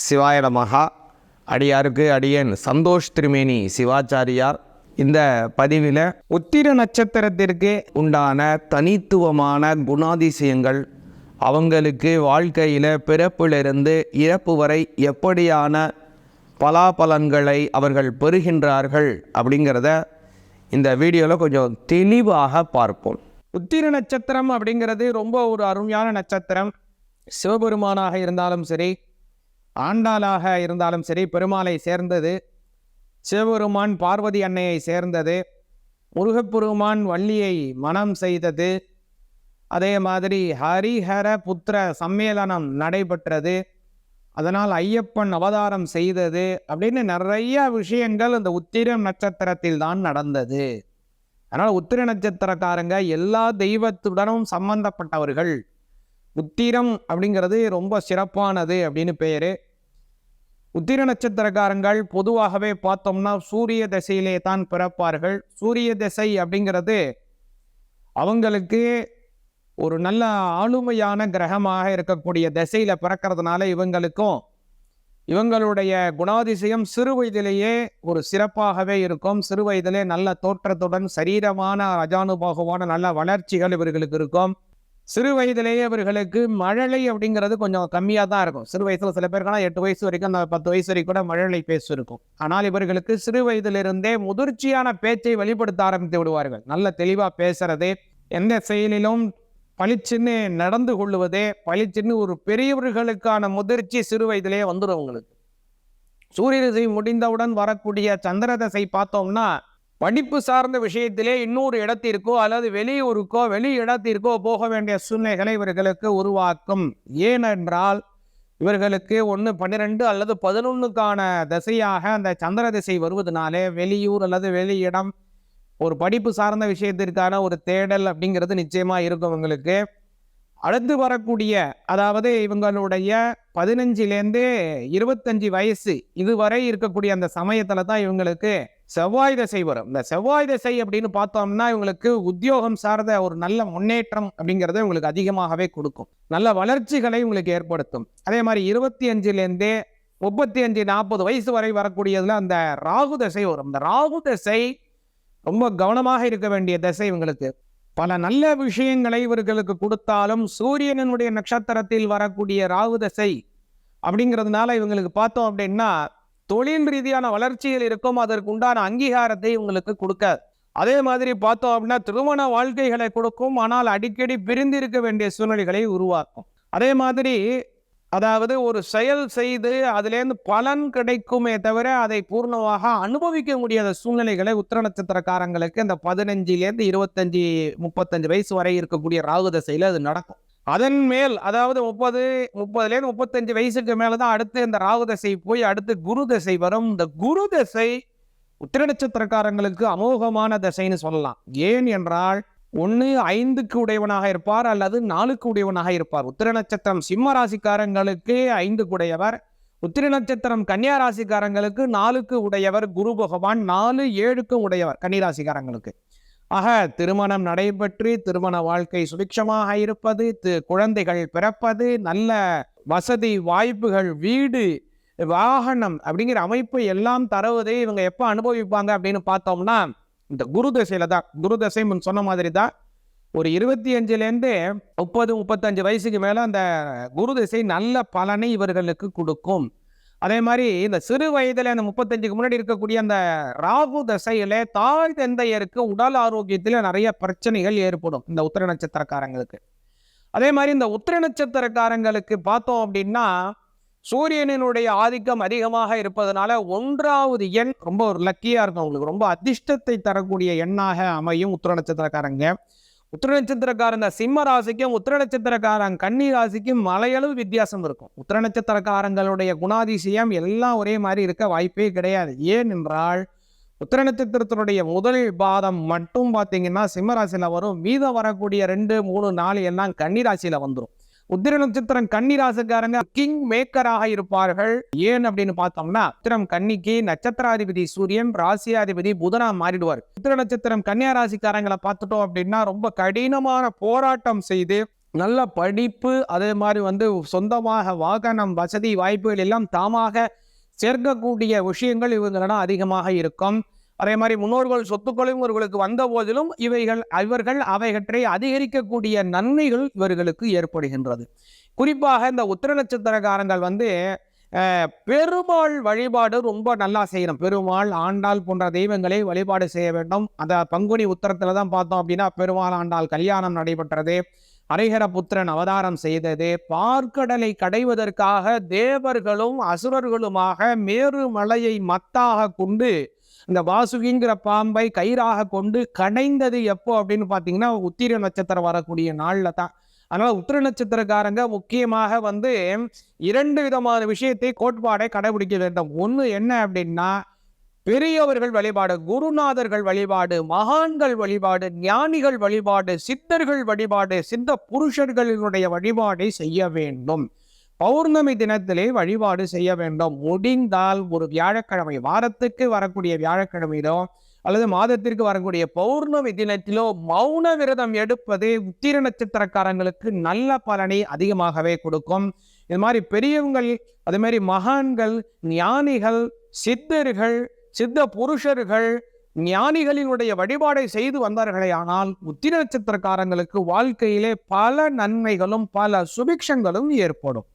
சிவாய மகா அடியாருக்கு அடியன் சந்தோஷ் திருமேனி சிவாச்சாரியார். இந்த பதிவில் உத்திர நட்சத்திரத்திற்கு உண்டான தனித்துவமான குணாதிசயங்கள் அவங்களுக்கு வாழ்க்கையில் பிறப்பிலிருந்து இறப்பு வரை எப்படியான பலாபலன்களை அவர்கள் பெறுகின்றார்கள் அப்படிங்கிறத இந்த வீடியோவில் கொஞ்சம் தெளிவாக பார்ப்போம். உத்திர நட்சத்திரம் அப்படிங்கிறது ரொம்ப ஒரு அருமையான நட்சத்திரம். சிவபெருமானாக இருந்தாலும் சரி ஆண்டாளாக இருந்தாலும் சரி பெருமாளை சேர்ந்தது சிவபெருமான் பார்வதி அன்னையை சேர்ந்தது முருகப்பெருமான் வள்ளியை மனம் செய்தது அதே மாதிரி ஹரிஹர புத்திர சம்மேளனம் நடைபெற்றது. அதனால் ஐயப்பன் அவதாரம் செய்தது அப்படின்னு நிறைய விஷயங்கள் இந்த உத்திரம் நட்சத்திரத்தில் தான் நடந்தது. அதனால் உத்திர நட்சத்திரக்காரங்க எல்லா தெய்வத்துடனும் சம்பந்தப்பட்டவர்கள். உத்திரம் அப்படிங்கிறது ரொம்ப சிறப்பானது அப்படின்னு பேர். உத்திர நட்சத்திரக்காரங்கள் பொதுவாகவே பார்த்தோம்னா சூரிய திசையிலே தான் பிறப்பார்கள். சூரிய திசை அப்படிங்கிறது அவங்களுக்கு ஒரு நல்ல ஆளுமையான கிரகமாக இருக்கக்கூடிய திசையில் பிறக்கிறதுனால இவங்களுக்கும் இவங்களுடைய குணாதிசயம் சிறு வயதிலேயே ஒரு சிறப்பாகவே இருக்கும். சிறு வயதிலே நல்ல தோற்றத்துடன் சரீரமான ரஜானுபாகுவான நல்ல வளர்ச்சிகள் இவர்களுக்கு இருக்கும். சிறு வயதிலேயே இவர்களுக்கு மழலை அப்படிங்கிறது கொஞ்சம் கம்மியாக தான் இருக்கும். சிறு வயசில் சில பேருக்கெல்லாம் எட்டு வயசு வரைக்கும் அந்த பத்து வயசு வரைக்கும் கூட மழலை பேசு இருக்கும் ஆனால் இவர்களுக்கு சிறு வயதிலிருந்தே முதிர்ச்சியான பேச்சை வெளிப்படுத்த ஆரம்பித்து விடுவார்கள். நல்ல தெளிவாக பேசுறது எந்த செயலிலும் பளிச்சுன்னு நடந்து கொள்ளுவதே பளிச்சுன்னு ஒரு பெரியவர்களுக்கான முதிர்ச்சி சிறு வயதிலேயே வந்துடும் அவங்களுக்கு சூரிய திசை முடிந்தவுடன் வரக்கூடிய சந்திர தசை பார்த்தோம்னா படிப்பு சார்ந்த விஷயத்திலே இன்னொரு இடத்திற்கோ அல்லது வெளியூருக்கோ வெளி இடத்திற்கோ போக வேண்டிய சூழ்நிலைகளை இவர்களுக்கு உருவாக்கும். ஏனென்றால் இவர்களுக்கு ஒன்று பன்னிரெண்டு அல்லது பதினொன்றுக்கான திசையாக அந்த சந்திர திசை வருவதனாலே வெளியூர் அல்லது வெளி இடம் ஒரு படிப்பு சார்ந்த விஷயத்திற்கான ஒரு தேடல் அப்படிங்கிறது நிச்சயமாக இருக்கும் இவங்களுக்கு. அடுத்து வரக்கூடிய அதாவது இவங்களுடைய பதினஞ்சுலேருந்து இருபத்தஞ்சு வயசு இதுவரை இருக்கக்கூடிய அந்த சமயத்தில் தான் இவங்களுக்கு செவ்வாய் திசை வரும். இந்த செவ்வாய் திசை அப்படின்னு பார்த்தோம்னா இவங்களுக்கு உத்தியோகம் சார்ந்த ஒரு நல்ல முன்னேற்றம் அப்படிங்கிறத இவங்களுக்கு அதிகமாகவே கொடுக்கும். நல்ல வளர்ச்சிகளை உங்களுக்கு ஏற்படுத்தும். அதே மாதிரி இருபத்தி அஞ்சுலேருந்தே முப்பத்தி அஞ்சு நாற்பது வயசு வரை வரக்கூடியதில் அந்த ராகு தசை வரும். இந்த ராகு தசை ரொம்ப கவனமாக இருக்க வேண்டிய தசை இவங்களுக்கு. பல நல்ல விஷயங்களை இவர்களுக்கு கொடுத்தாலும் சூரியனனுடைய நட்சத்திரத்தில் வரக்கூடிய ராகு தசை அப்படிங்கிறதுனால இவங்களுக்கு பார்த்தோம் அப்படின்னா தொழில் ரீதியான வளர்ச்சிகள் இருக்கும் அதற்கு உண்டான அங்கீகாரத்தை உங்களுக்கு கொடுக்காது. அதே மாதிரி பார்த்தோம் அப்படின்னா திருமண வாழ்க்கைகளை கொடுக்கும் ஆனால் அடிக்கடி பிரிந்திருக்க வேண்டிய சூழ்நிலைகளை உருவாக்கும். அதே மாதிரி அதாவது ஒரு செயல் செய்து அதுலேருந்து பலன் கிடைக்குமே தவிர அதை பூர்ணமாக அனுபவிக்க முடியாத சூழ்நிலைகளை உத்திர நட்சத்திரக்காரங்களுக்கு இந்த பதினஞ்சுலேருந்து இருபத்தஞ்சி முப்பத்தஞ்சு வயசு வரை இருக்கக்கூடிய ராகு தசையில் அது நடக்கும். அதன் மேல் அதாவது முப்பது முப்பதுலேருந்து முப்பத்தஞ்சு வயசுக்கு மேலே தான் அடுத்து இந்த ராகு தசை போய் அடுத்து குரு தசை வரும். இந்த குரு தசை உத்திர நட்சத்திரக்காரங்களுக்கு அமோகமான தசைன்னு சொல்லலாம். ஏன் என்றால் ஒன்று ஐந்துக்கு உடையவனாக இருப்பார் அல்லது நாலுக்கு உடையவனாக இருப்பார். உத்திர நட்சத்திரம் சிம்ம ராசிக்காரங்களுக்கு ஐந்துக்கு உடையவர். உத்திர நட்சத்திரம் கன்னியா ராசிக்காரங்களுக்கு நாலுக்கு உடையவர் குரு பகவான் நாலு ஏழுக்கும் உடையவர் கன்னிராசிக்காரங்களுக்கு. ஆக திருமணம் நடைபெற்று திருமண வாழ்க்கை சுபிக்ஷமாக இருப்பது குழந்தைகள் பிறப்பது நல்ல வசதி வாய்ப்புகள் வீடு வாகனம் அப்படிங்கிற அமைப்பு எல்லாம் தருவதை இவங்க எப்போ அனுபவிப்பாங்க அப்படின்னு பார்த்தோம்னா இந்த குரு தசையில் தான். குரு தசை முன் சொன்ன மாதிரி தான். ஒரு இருபத்தி அஞ்சுலேருந்து முப்பது முப்பத்தஞ்சு வயசுக்கு மேலே அந்த குரு திசை நல்ல பலனை இவர்களுக்கு கொடுக்கும். அதே மாதிரி இந்த சிறு வயதில் அந்த முப்பத்தஞ்சுக்கு முன்னாடி இருக்கக்கூடிய அந்த ராகு தசையில தாய் தந்தையருக்கு உடல் ஆரோக்கியத்தில் நிறைய பிரச்சனைகள் ஏற்படும் இந்த உத்திர நட்சத்திரக்காரங்களுக்கு. அதே மாதிரி இந்த உத்திர நட்சத்திரக்காரங்களுக்கு பார்த்தோம் அப்படின்னா சூரியனினுடைய ஆதிக்கம் அதிகமாக இருப்பதனால ஒன்றாவது எண் ரொம்ப ஒரு லக்கியாக இருக்கும். அவங்களுக்கு ரொம்ப அதிர்ஷ்டத்தை தரக்கூடிய எண்ணாக அமையும் உத்திர நட்சத்திரக்காரங்க. உத்திர நட்சத்திரக்காரன் சிம்ம ராசிக்கும் உத்திர நட்சத்திரக்காரன். கன்னி ராசிக்கும் மலையளவு வித்தியாசம் இருக்கும். உத்திர நட்சத்திரக்காரங்களுடைய குணாதிசயம் எல்லாம் ஒரே மாதிரி இருக்க வாய்ப்பே கிடையாது. ஏன் என்றால் உத்திர நட்சத்திரத்தினுடைய முதல் பாதம் மட்டும் பார்த்தீங்கன்னா சிம்ம ராசியில் வரும். மீதம் வரக்கூடிய ரெண்டு மூணு நாலு எல்லாம் கன்னி ராசியில் வந்துடும் உத்திர நட்சத்திரம் கன்னி ராசிக்காரங்க கிங் மேக்கராக இருப்பார்கள். ஏன் அப்படின்னு பார்த்தோம்னா உத்திரம் கன்னிக்கு நட்சத்திராதிபதி சூரியன் ராசியாதிபதி புதனா மாறிடுவார். உத்திர நட்சத்திரம் கன்னியா ராசிக்காரங்களை பார்த்துட்டோம் அப்படின்னா ரொம்ப கடினமான போராட்டம் செய்து நல்ல படிப்பு அதே மாதிரி வந்து சொந்தமாக வாகனம் வசதி வாய்ப்புகள் எல்லாம் தாமாக சேர்க்கக்கூடிய விஷயங்கள் இவங்களிடம் அதிகமாக இருக்கும். அதே மாதிரி முன்னோர்கள் சொத்துக்களும் இவர்களுக்கு வந்த போதிலும் இவைகள் இவர்கள் அவைகற்றை அதிகரிக்கக்கூடிய நன்மைகள் இவர்களுக்கு ஏற்படுகின்றது. குறிப்பாக இந்த உத்திர நட்சத்திரக்காரங்கள் வந்து பெருமாள் வழிபாடு ரொம்ப நல்லா செய்யணும். பெருமாள் ஆண்டாள் போன்ற தெய்வங்களை வழிபாடு செய்ய வேண்டும். அந்த பங்குனி உத்தரத்தில் தான் பார்த்தோம் அப்படின்னா பெருமாள் ஆண்டாள் கல்யாணம் நடைபெற்றது. ஹரிஹர புத்திரன் அவதாரம் செய்தது. பார்க்கடலை கடைவதற்காக தேவர்களும் அசுரர்களுமாக மேரு மலையை மத்தாக கொண்டு இந்த வாசுகிங்கிற பாம்பை கயிறாக கொண்டு கடைந்தது எப்போ அப்படின்னு பார்த்தீங்கன்னா உத்திர நட்சத்திரம் வரக்கூடிய நாளில் தான். அதனால் உத்திர நட்சத்திரக்காரங்க முக்கியமாக வந்து இரண்டு விதமான விஷயத்தை கோட்பாடை கடைபிடிக்க வேண்டும். ஒன்று என்ன அப்படின்னா பெரியவர்கள் வழிபாடு குருநாதர்கள் வழிபாடு மகான்கள் வழிபாடு ஞானிகள் வழிபாடு சித்தர்கள் வழிபாடு சித்த புருஷர்களினுடைய வழிபாடை செய்ய வேண்டும். பௌர்ணமி தினத்திலே வழிபாடு செய்ய வேண்டும். முடிந்தால் ஒரு வியாழக்கிழமை வாரத்துக்கு வரக்கூடிய வியாழக்கிழமையிலோ அல்லது மாதத்திற்கு வரக்கூடிய பௌர்ணமி தினத்திலோ மௌன விரதம் எடுப்பது உத்திர நட்சத்திரக்காரங்களுக்கு நல்ல பலனை அதிகமாகவே கொடுக்கும். இது மாதிரி பெரியவங்கள் அது மாதிரி மகான்கள் ஞானிகள் சித்தர்கள் சித்த புருஷர்கள் ஞானிகளினுடைய வழிபாடை செய்து வந்தார்களே ஆனால் உத்திர நட்சத்திரக்காரங்களுக்கு வாழ்க்கையிலே பல நன்மைகளும் பல சுபிக்ஷங்களும் ஏற்படும்.